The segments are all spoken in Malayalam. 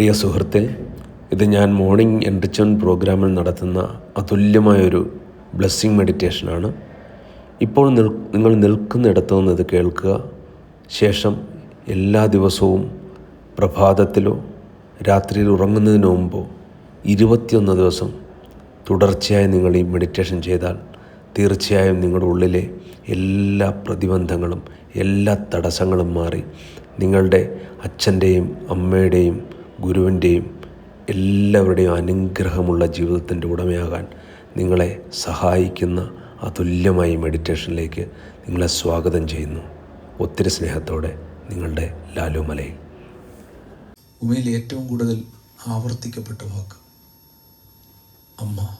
പ്രിയ സുഹൃത്തെ ഇത് ഞാൻ മോർണിംഗ് എൻറിച്ച്മെന്റ് പ്രോഗ്രാമിൽ നടത്തുന്ന അതുല്യമായൊരു ബ്ലെസ്സിങ് മെഡിറ്റേഷനാണ് ഇപ്പോൾ നിൽ നിങ്ങൾ നിൽക്കുന്നിടത്തു ഇത് കേൾക്കുക. ശേഷം എല്ലാ ദിവസവും പ്രഭാതത്തിലോ രാത്രിയിൽ ഉറങ്ങുന്നതിന് മുമ്പോ ഇരുപത്തിയൊന്ന് ദിവസം തുടർച്ചയായി നിങ്ങൾ ഈ മെഡിറ്റേഷൻ ചെയ്താൽ തീർച്ചയായും നിങ്ങളുടെ ഉള്ളിലെ എല്ലാ പ്രതിബന്ധങ്ങളും എല്ലാ തടസ്സങ്ങളും മാറി നിങ്ങളുടെ അച്ഛന്റെയും അമ്മയുടെയും ഗുരുവിന്റെയും എല്ലാവരുടെയും അനുഗ്രഹമുള്ള ജീവിതത്തിന്റെ ഉടമയാകാൻ നിങ്ങളെ സഹായിക്കുന്ന അതുല്യമായ മെഡിറ്റേഷനിലേക്ക് നിങ്ങളെ സ്വാഗതം ചെയ്യുന്നു. ഒത്തിരി സ്നേഹത്തോടെ നിങ്ങളുടെ ലാലു മലയിൽ. ഉമയിൽ ഏറ്റവും കൂടുതൽ ആവർത്തിക്കപ്പെട്ട വാക്ക് അമ്മ.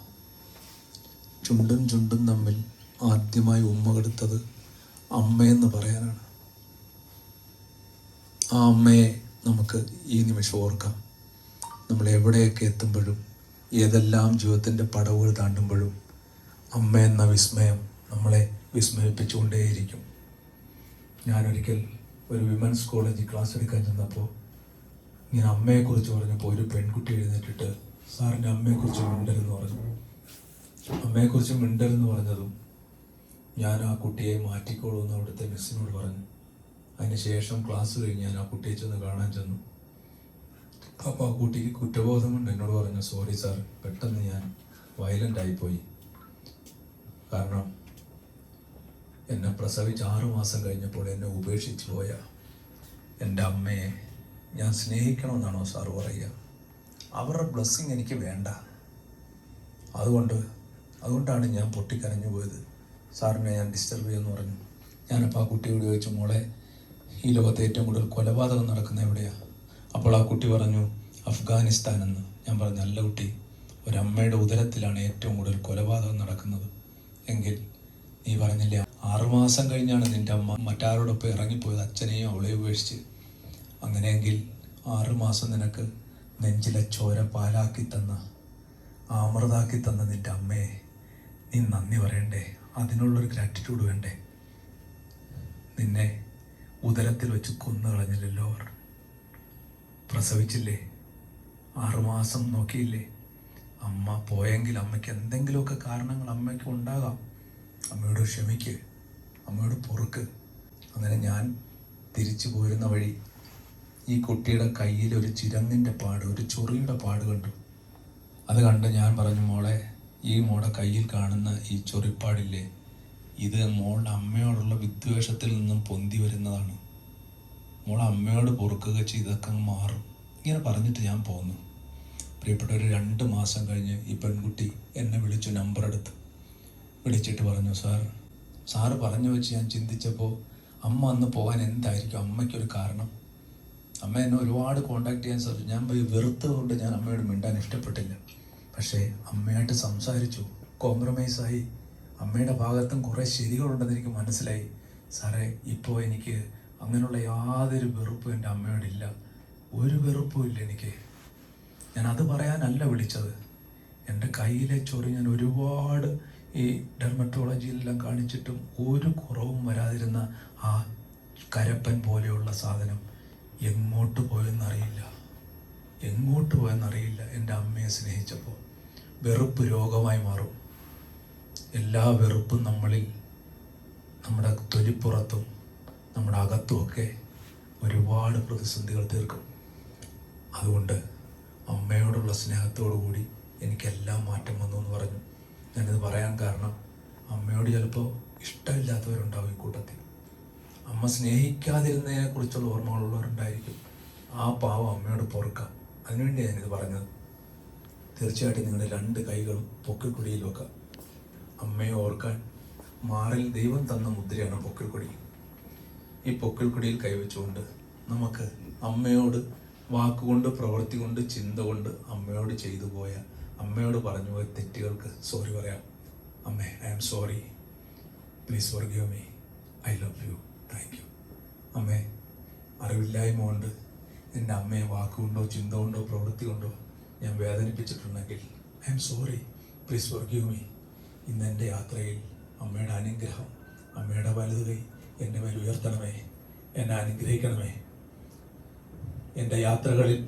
ചുണ്ടും ചുണ്ടും തമ്മിൽ ആദ്യമായി ഉമ്മ കെടുത്തത് അമ്മയെന്ന് പറയാനാണ്. ആ അമ്മയെ നമുക്ക് ഈ നിമിഷം ഓർക്കാം. നമ്മൾ എവിടെയൊക്കെ എത്തുമ്പോഴും ഏതെല്ലാം ജീവിതത്തിന്റെ പടവുകൾ താണ്ടുമ്പോഴും അമ്മ എന്ന വിസ്മയം നമ്മളെ വിസ്മയിപ്പിച്ചുകൊണ്ടേയിരിക്കും. ഞാനൊരിക്കൽ ഒരു വിമൻസ് കോളേജിൽ ക്ലാസ് എടുക്കാൻ ചെന്നപ്പോൾ ഇങ്ങനെ അമ്മയെക്കുറിച്ച് പറഞ്ഞപ്പോൾ ഒരു പെൺകുട്ടി എഴുന്നേറ്റിട്ട് സാറിന്റെ അമ്മയെക്കുറിച്ച് മിണ്ടലെന്ന് പറഞ്ഞു. അമ്മയെക്കുറിച്ച് മിണ്ടലെന്ന് പറഞ്ഞതും ഞാൻ ആ കുട്ടിയെ മാറ്റിക്കോളൂ എന്ന് അവിടുത്തെ മിസ്സിനോട് പറഞ്ഞു. അതിന് ശേഷം ക്ലാസ് കഴിഞ്ഞ് ഞാൻ ആ കുട്ടിയെ ചെന്ന് കാണാൻ ചെന്നു. അപ്പോൾ ആ കുട്ടിക്ക് കുറ്റബോധമുണ്ട്. എന്നോട് പറഞ്ഞു സോറി സാർ പെട്ടെന്ന് ഞാൻ വയലന്റ് ആയിപ്പോയി. കാരണം എന്നെ പ്രസവിച്ച് ആറു മാസം കഴിഞ്ഞപ്പോൾ എന്നെ ഉപേക്ഷിച്ചു പോയ എന്റെ അമ്മയെ ഞാൻ സ്നേഹിക്കണമെന്നാണോ സാർ പറയുക? അവരുടെ ബ്ലെസ്സിങ് എനിക്ക് വേണ്ട. അതുകൊണ്ട് അതുകൊണ്ടാണ് ഞാൻ പൊട്ടിക്കരഞ്ഞു പോയത്. സാറിനെ ഞാൻ ഡിസ്റ്റർബ് ചെയ്യുമെന്ന് പറഞ്ഞു. ഞാനപ്പോൾ ആ കുട്ടിയോട് ചോദിച്ചു മോളെ ഈ ലോകത്ത് ഏറ്റവും കൂടുതൽ കൊലപാതകം നടക്കുന്ന എവിടെയാണ് അപ്പോൾ ആ കുട്ടി പറഞ്ഞു അഫ്ഗാനിസ്ഥാൻ എന്ന് ഞാൻ പറഞ്ഞു അല്ല കുട്ടി ഒരമ്മയുടെ ഉദരത്തിലാണ് ഏറ്റവും കൂടുതൽ കൊലപാതകം നടക്കുന്നത്. എങ്കിൽ നീ പറഞ്ഞില്ലേ ആറുമാസം കഴിഞ്ഞാണ് നിന്റെ അമ്മ മറ്റാരോടൊപ്പം ഇറങ്ങിപ്പോയത് അച്ഛനെയും അവളെയും ഉപേക്ഷിച്ച്. അങ്ങനെയെങ്കിൽ ആറുമാസം നിനക്ക് നെഞ്ചിലെ ചോര പാലാക്കി തന്ന ആമൃതാക്കി തന്ന നിന്റെ അമ്മയെ നീ നന്ദി പറയണ്ടേ? അതിനുള്ളൊരു ഗ്രാറ്റിറ്റ്യൂഡ് വേണ്ടേ? നിന്നെ ഉദരത്തിൽ വെച്ച് കൊന്നു കളഞ്ഞില്ലല്ലോ അവർ. പ്രസവിച്ചില്ലേ? ആറുമാസം നോക്കിയില്ലേ? അമ്മ പോയെങ്കിൽ അമ്മയ്ക്ക് എന്തെങ്കിലുമൊക്കെ കാരണങ്ങൾ അമ്മയ്ക്ക് ഉണ്ടാകാം. അമ്മയോട് ക്ഷമിക്ക്. അമ്മയോട് പൊറുക്ക്. അങ്ങനെ ഞാൻ തിരിച്ചു പോരുന്ന വഴി ഈ കുട്ടിയുടെ കയ്യിൽ ഒരു ചിരങ്ങിന്റെ പാട് ഒരു ചൊറിയുടെ പാട് കണ്ടു. അത് കണ്ട് ഞാൻ പറഞ്ഞു മോളെ ഈ മോളെ കയ്യിൽ കാണുന്ന ഈ ചൊറിപ്പാടില്ലേ? ഇത് മോളുടെ അമ്മയോടുള്ള വിദ്വേഷത്തിൽ നിന്നും പൊന്തി വരുന്നതാണ്. മോൾ അമ്മയോട് പൊറുക്കുക ചെയ്തൊക്കെ മാറും. ഇങ്ങനെ പറഞ്ഞിട്ട് ഞാൻ പോന്നു. പ്രിയപ്പെട്ട ഒരു രണ്ട് മാസം കഴിഞ്ഞ് ഈ പെൺകുട്ടി എന്നെ വിളിച്ചു നമ്പർ എടുത്ത്. വിളിച്ചിട്ട് പറഞ്ഞു സാർ സാറ് പറഞ്ഞു വെച്ച് ഞാൻ ചിന്തിച്ചപ്പോൾ അമ്മ അന്ന് പോകാൻ എന്തായിരിക്കും? അമ്മയ്ക്കൊരു കാരണം? അമ്മ എന്നെ ഒരുപാട് കോണ്ടാക്ട് ചെയ്യാൻ സാധിച്ചു. ഞാൻ പോയി വെറുത്തുകൊണ്ട് ഞാൻ അമ്മയോട് മിണ്ടാൻ ഇഷ്ടപ്പെട്ടില്ല. പക്ഷേ അമ്മയായിട്ട് സംസാരിച്ചു. കോംപ്രമൈസായി അമ്മയുടെ ഭാഗത്തും കുറേ ശരികളുണ്ടെന്ന് എനിക്ക് മനസ്സിലായി. സാറേ ഇപ്പോൾ എനിക്ക് അങ്ങനെയുള്ള യാതൊരു വെറുപ്പും എന്റെ അമ്മയോടില്ല. ഒരു വെറുപ്പും ഇല്ല എനിക്ക്. ഞാൻ അത് പറയാനല്ല വിളിച്ചത്. എന്റെ കയ്യിലെ ചൊറി ഞാൻ ഒരുപാട് ഈ ഡെർമറ്റോളജിയിലെല്ലാം കാണിച്ചിട്ടും ഒരു കുറവും വരാതിരുന്ന ആ കരപ്പൻ പോലെയുള്ള സാധനം എങ്ങോട്ട് പോയെന്നറിയില്ല. എങ്ങോട്ട് പോയെന്നറിയില്ല എന്റെ അമ്മയെ സ്നേഹിച്ചപ്പോൾ. വെറുപ്പ് രോഗമായി മാറും. എല്ലാ വെറുപ്പും നമ്മളിൽ നമ്മുടെ തൊലിപ്പുറത്തും നമ്മുടെ അകത്തുമൊക്കെ ഒരുപാട് പ്രതിസന്ധികൾ തീർക്കും. അതുകൊണ്ട് അമ്മയോടുള്ള സ്നേഹത്തോടു കൂടി എനിക്കെല്ലാം മാറ്റം വന്നു എന്ന് പറഞ്ഞു. ഞാനിത് പറയാൻ കാരണം അമ്മയോട് ചിലപ്പോൾ ഇഷ്ടമില്ലാത്തവരുണ്ടാവും ഈ കൂട്ടത്തിൽ. അമ്മ സ്നേഹിക്കാതിരുന്നതിനെ കുറിച്ചുള്ള ഓർമ്മകളുള്ളവരുണ്ടായിരിക്കും. ആ പാവം അമ്മയോട് പൊറുക്കാം. അതിനുവേണ്ടി ഞാനിത് പറഞ്ഞത്. തീർച്ചയായിട്ടും നിങ്ങളുടെ രണ്ട് കൈകളും പൊക്കിക്കുടിയിൽ വെക്കാം. അമ്മയെ ഓർക്കാൻ മാറിൽ ദൈവം തന്ന മുദ്രയാണ് പൊക്കിൾക്കൊടി. ഈ പൊക്കിൾക്കൊടിയിൽ കൈവച്ചുകൊണ്ട് നമുക്ക് അമ്മയോട് വാക്കുകൊണ്ട് പ്രവൃത്തി കൊണ്ട് ചിന്ത കൊണ്ട് അമ്മയോട് ചെയ്തു പോയ അമ്മയോട് പറഞ്ഞു പോയ തെറ്റുകൾക്ക് സോറി പറയാം. അമ്മേ I am sorry please forgive me I love you thank you അമ്മേ അറിവില്ലായ്മ കൊണ്ട് എന്റെ അമ്മയെ വാക്കുകൊണ്ടോ ചിന്ത കൊണ്ടോ പ്രവൃത്തി കൊണ്ടോ ഞാൻ വേദനിപ്പിച്ചിട്ടുണ്ടെങ്കിൽ I am sorry please forgive me ഇന്ന് എന്റെ യാത്രയിൽ അമ്മയുടെ അനുഗ്രഹം അമ്മയുടെ വലുത് കൈ എന്റെ മേൽ ഉയർത്തണമേ എന്നെ അനുഗ്രഹിക്കണമേ. എന്റെ യാത്രകളിൽ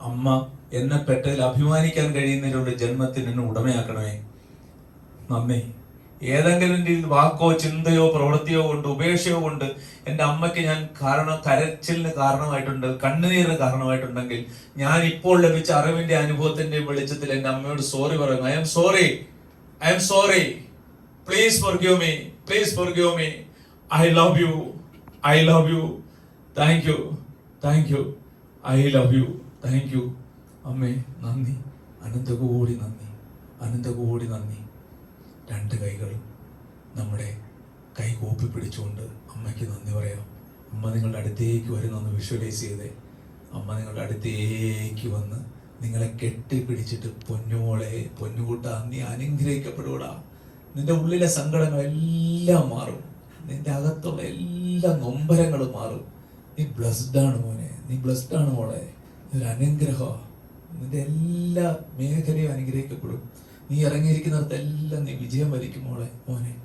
അമ്മ എന്നെ പെട്ടതിൽ അഭിമാനിക്കാൻ കഴിയുന്നതിലുള്ള ജന്മത്തിന് എന്നെ ഉടമയാക്കണമേ. നന്ദി. ഏതെങ്കിലും രീതിയിൽ വാക്കോ ചിന്തയോ പ്രവൃത്തിയോ കൊണ്ട് ഉപേക്ഷയോ കൊണ്ട് എന്റെ അമ്മയ്ക്ക് ഞാൻ കാരണം കരച്ചിലിന് കാരണമായിട്ടുണ്ട് കണ്ണുനീരിന് കാരണമായിട്ടുണ്ടെങ്കിൽ ഞാൻ ഇപ്പോൾ ലഭിച്ച അറിവിന്റെ അനുഭവത്തിന്റെ വെളിച്ചത്തിൽ എന്റെ അമ്മയോട് സോറി പറയുന്നു. I am sorry I am sorry please forgive me please forgive me I love you I love you thank you thank you I love you thank you അമ്മേ നന്ദി. അനന്തകോടി നന്ദി. അനന്തകോടി നന്ദി. രണ്ട് കൈകളും നമ്മുടെ കൈ കോപ്പി പിടിച്ചുകൊണ്ട് അമ്മയ്ക്ക് നന്ദി പറയാം. അമ്മ നിങ്ങളുടെ അടുത്തേക്ക് വരുന്നൊന്ന് വിഷ്വലൈസ് ചെയ്തേ. അമ്മ നിങ്ങളുടെ അടുത്തേക്ക് വന്ന് നിങ്ങളെ കെട്ടിപ്പിടിച്ചിട്ട് പൊന്നുമോളെ പൊന്നുകൂട്ട നീ അനുഗ്രഹിക്കപ്പെടൂടാ നിന്റെ ഉള്ളിലെ സങ്കടങ്ങൾ എല്ലാം മാറും. നിന്റെ അകത്തുള്ള എല്ലാ നൊമ്പരങ്ങളും മാറും. നീ ബ്ലസ്ഡ് ആണ് മോനെ. നീ ബ്ലസ്ഡ് ആണ് മോളെ. ഒരു അനുഗ്രഹമാണ് നിന്റെ എല്ലാ മേഖലയും അനുഗ്രഹിക്കപ്പെടും. നീ ഇറങ്ങിയിരിക്കുന്നിടത്തെല്ലാം നീ വിജയം വരിക്കും മോളെ മോനെ.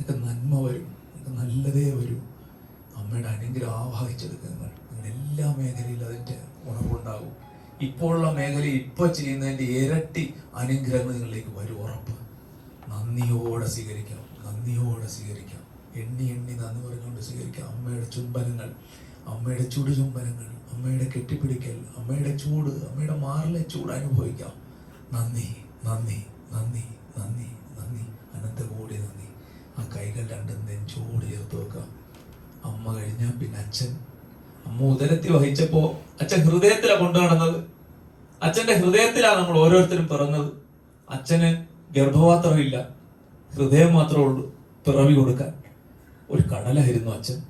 നിനക്ക് നന്മ വരും. നിനക്ക് നല്ലതേ വരൂ. അമ്മയുടെ അനുഗ്രഹം ആവാഹിച്ചെടുക്കുക നിങ്ങൾ. എല്ലാ മേഖലയിലും അതിന്റെ ഉണർവുണ്ടാകും. ഇപ്പോൾ ഉള്ള മേഖലയിൽ ഇപ്പോൾ ചെയ്യുന്നതിന്റെ ഇരട്ടി അനുഗ്രഹങ്ങൾ നിങ്ങളിലേക്ക് വരും ഉറപ്പ്. നന്ദിയോടെ സ്വീകരിക്കാം നന്ദിയോടെ സ്വീകരിക്കാം എണ്ണി എണ്ണി നന്ദി പറഞ്ഞുകൊണ്ട് സ്വീകരിക്കാം അമ്മയുടെ ചുംബനങ്ങൾ അമ്മയുടെ ചുടു ചുംബനങ്ങൾ അമ്മയുടെ കെട്ടിപ്പിടിക്കൽ അമ്മയുടെ ചൂട് അമ്മയുടെ മാറിലെ ചൂട് അനുഭവിക്കാം. നന്ദി നന്ദി നന്ദി നന്ദി നന്ദി. അനന്ത കൂടി നന്ദി. ആ കൈകൾ രണ്ടും നെഞ്ചോട് ചേർത്ത് വെക്കാം അമ്മ കഴിഞ്ഞാൽ പിന്നെ അച്ഛൻ ഉദരത്തിൽ വഹിച്ചപ്പോ അച്ഛൻ ഹൃദയത്തിലാണ് കൊണ്ടു നടന്നത് അച്ഛന്റെ ഹൃദയത്തിലാണ് നമ്മൾ ഓരോരുത്തരും പിറന്നത്. അച്ഛന് ഗർഭപാത്രമില്ല. ഹൃദയം മാത്രമേ ഉള്ളൂ പിറവി കൊടുക്കാൻ. ഒരു കടലായിരുന്നു അച്ഛൻ.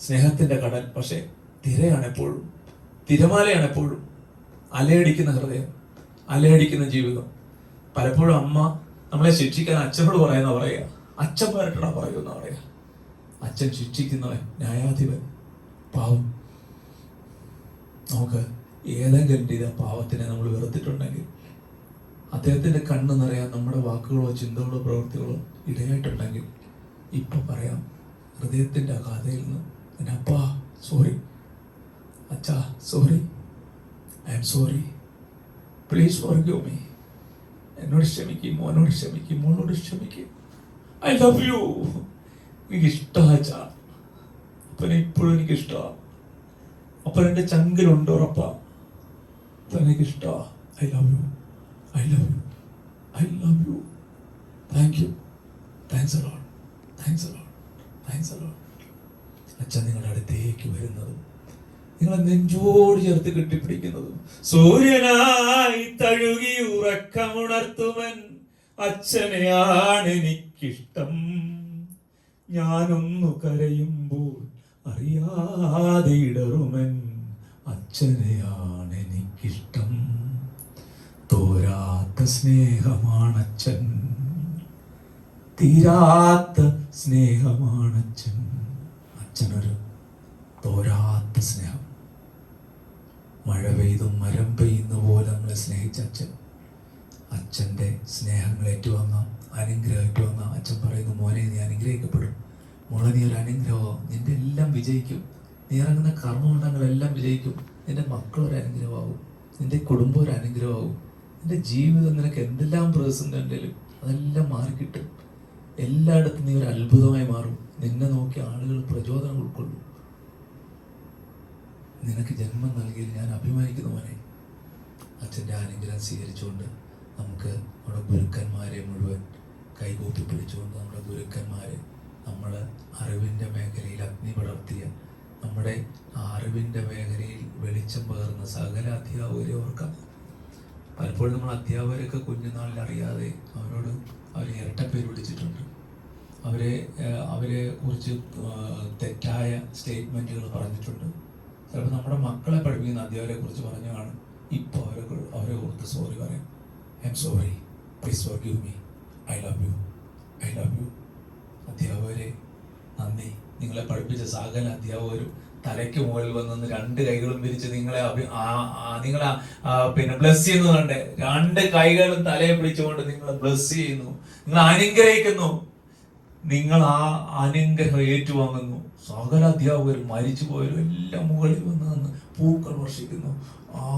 സ്നേഹത്തിന്റെ കടൽ പക്ഷെ തിരയാണ് എപ്പോഴും. തിരമാലയാണ് എപ്പോഴും അലയടിക്കുന്ന ഹൃദയം അലയടിക്കുന്ന ജീവിതം. പലപ്പോഴും അമ്മ നമ്മളെ ശിക്ഷിക്കാൻ അച്ഛനോട് പറയുന്ന പറയുക. അച്ഛൻ അച്ഛന്മാരുടെ പറയുന്ന പറയുക. അച്ഛൻ ശിക്ഷിക്കുന്നവൻ ന്യായാധിപൻ. പാവം. നമുക്ക് ഏതെങ്കിലും രീതി ആ പാവത്തിനെ നമ്മൾ വെറുത്തിട്ടുണ്ടെങ്കിൽ അദ്ദേഹത്തിന്റെ കണ്ണ് നിറയാൻ നമ്മുടെ വാക്കുകളോ ചിന്തകളോ പ്രവൃത്തികളോ ഇടയായിട്ടുണ്ടെങ്കിൽ ഇപ്പോൾ പറയാം ഹൃദയത്തിന്റെ അഗാധയിൽ നിന്ന് എന്റെ അപ്പാ സോറി. അച്ഛാ sorry. I am sorry. Please forgive me. എന്നോട് ക്ഷമിക്കും മോനോട് ക്ഷമിക്കും മോളോട് ക്ഷമിക്കും. I love you. എനിക്ക് ഇഷ്ടമാച്ചാ അപ്പനെ ഇപ്പോഴും എനിക്ക് ഇഷ്ടമാണ് അപ്പൻ എന്റെ ചങ്കിലുണ്ട് ഉറപ്പാ. അപ്പൻ I love you I love you I love you thank you thanks a lot thanks a lot thanks a lot അച്ഛൻ നിങ്ങളുടെ അടുത്തേക്ക് വരുന്നതും നിങ്ങളെ നെഞ്ചോട് ചേർത്ത് കെട്ടിപ്പിടിക്കുന്നതും സൂര്യനായി തഴുകി ഉറക്കമുണർത്തുവൻ അച്ഛനെയാണ് എനിക്കിഷ്ടം. ഞാനൊന്നു കരയുമ്പോൾ അറിയാതെ അച്ഛനെയാണ് എനിക്കിഷ്ടം തോരാത്ത സ്നേഹമാണച്ഛൻ. തീരാത്ത സ്നേഹമാണച്ഛൻ. അച്ഛനൊരു തോരാത്ത സ്നേഹം. മഴ പെയ്തും മരം പെയ്യുന്ന പോലെ നമ്മളെ സ്നേഹിച്ച അച്ഛൻ. അച്ഛന്റെ സ്നേഹങ്ങൾ ഏറ്റുവാങ്ങാം അനുഗ്രഹം ഏറ്റുവാങ്ങാം അച്ഛൻ പറയുന്നു മോനെ നീ അനുഗ്രഹിക്കപ്പെടും. മോളെ നീ ഒരു അനുഗ്രഹം നിന്റെ എല്ലാം വിജയിക്കും. നീ ഇറങ്ങുന്ന കർമ്മമണ്ഡങ്ങളെല്ലാം വിജയിക്കും. നിന്റെ മക്കൾ ഒരു അനുഗ്രഹമാവും. നിന്റെ കുടുംബം ഒരു അനുഗ്രഹമാവും. നിന്റെ ജീവിതം നിനക്ക് എന്തെല്ലാം പ്രതിസന്ധി ഉണ്ടെങ്കിലും അതെല്ലാം മാറിക്കിട്ടും. എല്ലായിടത്തും നീ ഒരു അത്ഭുതമായി മാറും. നിന്നെ നോക്കി ആളുകൾ പ്രചോദനം ഉൾക്കൊള്ളും. നിനക്ക് ജന്മം നൽകിയതിൽ ഞാൻ അഭിമാനിക്കുന്നു മോനെ. അച്ഛന്റെ അനുഗ്രഹം സ്വീകരിച്ചുകൊണ്ട് നമുക്ക് നമ്മുടെ ഗുരുക്കന്മാരെ മുഴുവൻ കൈകൂപ്പി പിടിച്ചുകൊണ്ട് നമ്മുടെ ഗുരുക്കന്മാരെ നമ്മൾ അറിവിന്റെ മേഖലയിൽ അഗ്നി പടർത്തിയ നമ്മുടെ അറിവിന്റെ മേഖലയിൽ വെളിച്ചം പകർന്ന സകല അധ്യാപകരെ ഓർക്കാം. പലപ്പോഴും നമ്മൾ അധ്യാപകരൊക്കെ കുഞ്ഞുനാളിൽ അറിയാതെ അവരോട് അവർ ഇരട്ടപ്പേര് വിളിച്ചിട്ടുണ്ട്. അവരെ അവരെ കുറിച്ച് തെറ്റായ സ്റ്റേറ്റ്മെന്റുകൾ പറഞ്ഞിട്ടുണ്ട്. ചിലപ്പോൾ നമ്മുടെ മക്കളെ പഠിപ്പിക്കുന്ന അധ്യാപകരെ കുറിച്ച് പറഞ്ഞതാണ് ഇപ്പോൾ അവരെ അവരെ കുറിച്ച് സോറി പറയാം. I am sorry please for you me I love you I love you അധ്യാപകരെ നന്ദി. നിങ്ങളെ പഠിപ്പിച്ച സകല അധ്യാപകരും തലയ്ക്ക് മുകളിൽ വന്നു രണ്ട് കൈകളും പിരിച്ച് നിങ്ങളെ അഭി നിങ്ങളെ പിന്നെ ബ്ലസ് ചെയ്യുന്നുണ്ട് രണ്ട് കൈകളും തലയെ പിടിച്ചുകൊണ്ട് നിങ്ങളെ ബ്ലസ് ചെയ്യുന്നു. നിങ്ങൾ അനുഗ്രഹിക്കുന്നു. നിങ്ങൾ ആ അനുഗ്രഹം ഏറ്റുവാങ്ങുന്നു. സകല അധ്യാപകരും മരിച്ചു പോയവരും എല്ലാം മുകളിൽ വന്ന് നിന്ന് പൂക്കൾ വർഷിക്കുന്നു.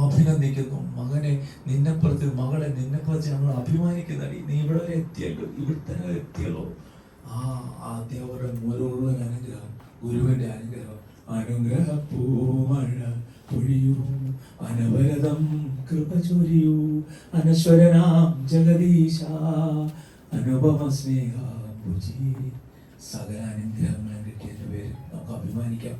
അഭിനന്ദിക്കുന്നു. മകനെ നിന്നെപ്പുറത്ത് മകളെ നിന്നെപ്പുറത്ത് ഞങ്ങൾ അഭിമാനിക്കുന്നടി. നീ ഇവിടെ വരെ എത്തിയല്ലോ. ഇവിടെ തന്നെ എത്തിയല്ലോ. ആ ആ അധ്യാപകരുടെ മുഴുവൻ അനുഗ്രഹം. ഗുരുവിന്റെ അനുഗ്രഹം. അനുഗ്രഹ പൂമഴ പൊഴിയൂ. അനവരതം കൃപ ചൊരിയൂ. അനശ്വരനാം ജഗദീശ. അനുപമ സ്നേഹ സകല അനുഗ്രഹങ്ങളും കിട്ടിയതിന്റെ പേര് നമുക്ക് അഭിമാനിക്കാം.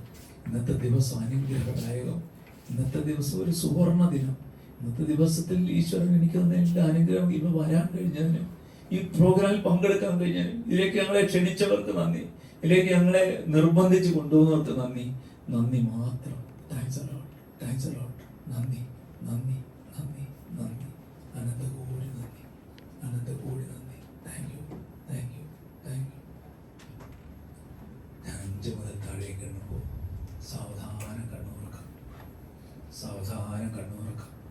ഇന്നത്തെ ദിവസം അനുഗ്രഹദായകം. ഇന്നത്തെ ദിവസം ഒരു സുവർണ ദിനം. ഇന്നത്തെ ദിവസത്തിൽ ഈശ്വരൻ എനിക്ക് തന്ന എല്ലാ അനുഗ്രഹം ഇവ വരാൻ കഴിഞ്ഞതിനും ഈ പ്രോഗ്രാമിൽ പങ്കെടുക്കാൻ കഴിഞ്ഞാൽ ഇതിലേക്ക് ഞങ്ങളെ ക്ഷണിച്ചവർക്ക് നന്ദി. ഇതിലേക്ക് ഞങ്ങളെ നിർബന്ധിച്ച് കൊണ്ടുപോകുന്നവർക്ക് നന്ദി. നന്ദി മാത്രം. താങ്ക്സ് അലോട്ട് താങ്ക്സ് അലോട്ട് നന്ദി. നന്ദി. നന്ദി. നന്ദി. അനന്ത കോടി നന്ദി. അനന്ത കോടി നന്ദി. Thank you thank you thank you ഞാൻ അഞ്ച് മുതൽ താഴേക്ക് എണ്ണുമ്പോൾ സാവധാനം കണ്ണുറക്കാം. സാവധാനം കണ്ണുറക്കാം.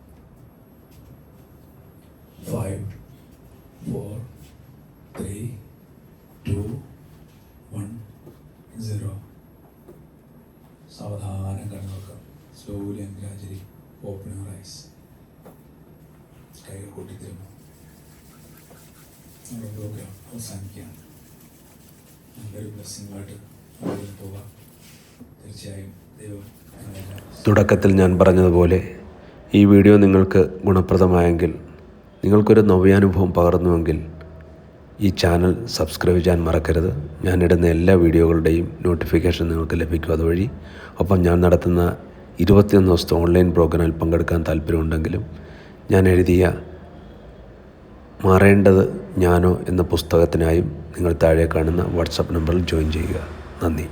സാവധാനം കണ്ണുറക്കാം slowly and gradually open your eyes കൈകൾ കൂട്ടിത്തരുമ്പോൾ നമ്മുടെ പ്രോഗ്രാം അവസാനിക്കുകയാണ്. നല്ലൊരു ബ്ലെസ്സിങ്ങായിട്ട് മുന്നോട്ട് പോകാം തീർച്ചയായും ദൈവം തുടക്കത്തിൽ ഞാൻ പറഞ്ഞതുപോലെ ഈ വീഡിയോ നിങ്ങൾക്ക് ഗുണപ്രദമായെങ്കിൽ നിങ്ങൾക്കൊരു നവ്യാനുഭവം പകർന്നുവെങ്കിൽ ഈ ചാനൽ സബ്സ്ക്രൈബ് ചെയ്യാൻ മറക്കരുത്. ഞാനിടുന്ന എല്ലാ വീഡിയോകളുടെയും നോട്ടിഫിക്കേഷൻ നിങ്ങൾക്ക് ലഭിക്കും അതുവഴി. ഒപ്പം ഞാൻ നടത്തുന്ന ഇരുപത്തിയൊന്ന് ദിവസത്തെ ഓൺലൈൻ പ്രോഗ്രാമിൽ പങ്കെടുക്കാൻ താല്പര്യമുണ്ടെങ്കിലും ഞാൻ എഴുതിയ മാറേണ്ടത് ഞാനോ എന്ന പുസ്തകത്തിനായും നിങ്ങൾ താഴെ കാണുന്ന വാട്സപ്പ് നമ്പറിൽ ജോയിൻ ചെയ്യുക. നന്ദി.